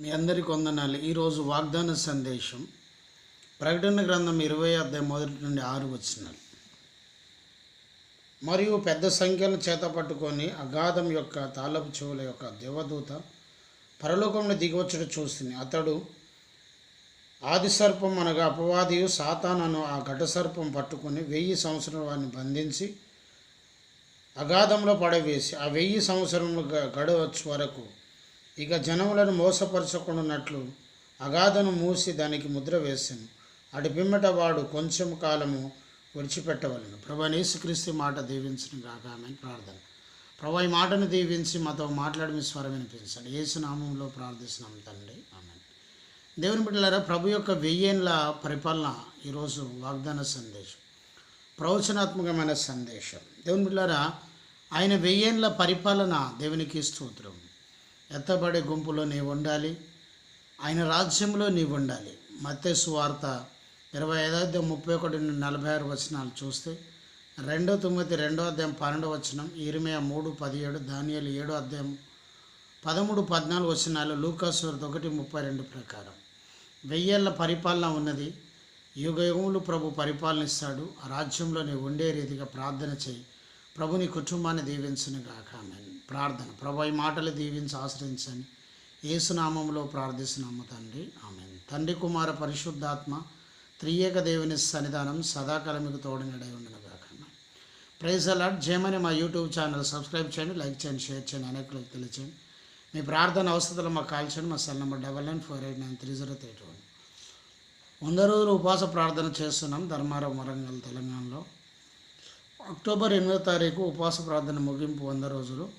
మీ అందరికి వందనాలు. ఈరోజు వాగ్దాన సందేశం ప్రకటన గ్రంథం ఇరవై అధ్యాయం మొదటి నుండి ఆరు వచ్చినాలు మరియు పెద్ద సంఖ్యను చేత పట్టుకొని అగాధం యొక్క తాళపు చెవుల యొక్క దేవదూత పరలోకంలో దిగవచ్చుట చూస్తుంది అతడు ఆది సర్పం అనగా అపవాదియు సాతానను ఆ ఘట సర్పం పట్టుకొని వెయ్యి సంవత్సరం వారిని బంధించి అగాధంలో పడవేసి ఆ వెయ్యి సంవత్సరంలో గ- గడవచ్చు వరకు ఇక జనములను మోసపరచకుండానట్లు అగాధను మూసి దానికి ముద్ర వేసాను. అటు పిమ్మట వాడు కొంచెం కాలము విడిచిపెట్టవలను. ప్రభా యేసుక్రీస్తు మాట దీవించిన గాక. ఆమె ప్రార్థన. ప్రభా ఈ మాటను దీవించి మాతో మాట్లాడి మీ స్వరం వినిపించండి. యేసు నామంలో ప్రార్థిస్తున్నాం తండ్రి. ఆమె దేవుని బిడ్డలారా ప్రభు యొక్క వెయ్యేళ్ళ పరిపాలన ఈరోజు వాగ్దాన సందేశం. ప్రవచనాత్మకమైన సందేశం. దేవుని బిడ్డలారా ఆయన వెయ్యేళ్ళ పరిపాలన దేవునికి స్తోత్రం. ఎత్తబడే గుంపులో నీవు ఉండాలి ఆయన రాజ్యంలో నీవు ఉండాలి మత్తేసు వార్త ఇరవై ఐదో ముప్పై ఒకటి నుండి నలభై ఆరు వచనాలు చూస్తే రెండో తొమ్మిది రెండో అధ్యాయం పన్నెండో వచనం ఇరిమయ మూడు పదిహేడు దానియాలు ఏడో అధ్యాయం పదమూడు పద్నాలుగు వచనాలు లూకాసువర్త ఒకటి ముప్పై రెండు ప్రకారం. వెయ్యేళ్ళ పరిపాలన ఉన్నది. యుగ యుగములు ప్రభు పరిపాలనిస్తాడు ఆ రాజ్యంలో నీవు ఉండే రీతిగా ప్రార్థన చేయి. ప్రభు నీ కుటుంబాన్ని దీవించను కాకామని ప్రార్థన. ప్రభు ఈ మాటలు దీవించి ఆశ్రయించండి. ఏసునామంలో ప్రార్థిస్తున్నాము తండ్రి. ఆమె తండ్రి కుమార పరిశుద్ధాత్మ త్రియేక దేవుని సన్నిధానం సదాకాలం మీకు తోడునడై ఉండను గాక ప్రైజ్ అలాట్ జయమని మా యూట్యూబ్ ఛానల్ సబ్స్క్రైబ్ చేయండి లైక్ చేయండి షేర్ చేయండి అనేకులకు తెలియచేయండి. మీ ప్రార్థన అవసరాలు మాకు కాల్ చేయండి మా cell number double nine four eight nine three zero three one. వంద రోజులు ఉపవాస ప్రార్థన చేస్తున్నాం ధర్మారం వరంగల్ తెలంగాణలో. అక్టోబర్ ఎనిమిదో తారీఖు ఉపవాస ప్రార్థన ముగింపు వంద రోజులు.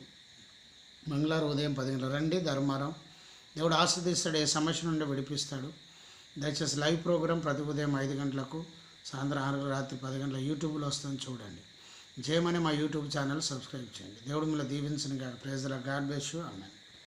మంగళవారం ఉదయం పది గంటల రండి ధర్మారం. దేవుడు ఆస్వాదిస్తాడు ఏ సమస్య నుండి విడిపిస్తాడు. దయచేసి లైవ్ ప్రోగ్రాం ప్రతి ఉదయం ఐదు గంటలకు సాయంత్రం ఆరు రాత్రి పది గంటల యూట్యూబ్లో వస్తుంది చూడండి. జయమని మా యూట్యూబ్ ఛానల్ సబ్స్క్రైబ్ చేయండి. దేవుడు మిమ్మల్ని దీవించిన ప్రేజల గాడ్ బెస్ యూ.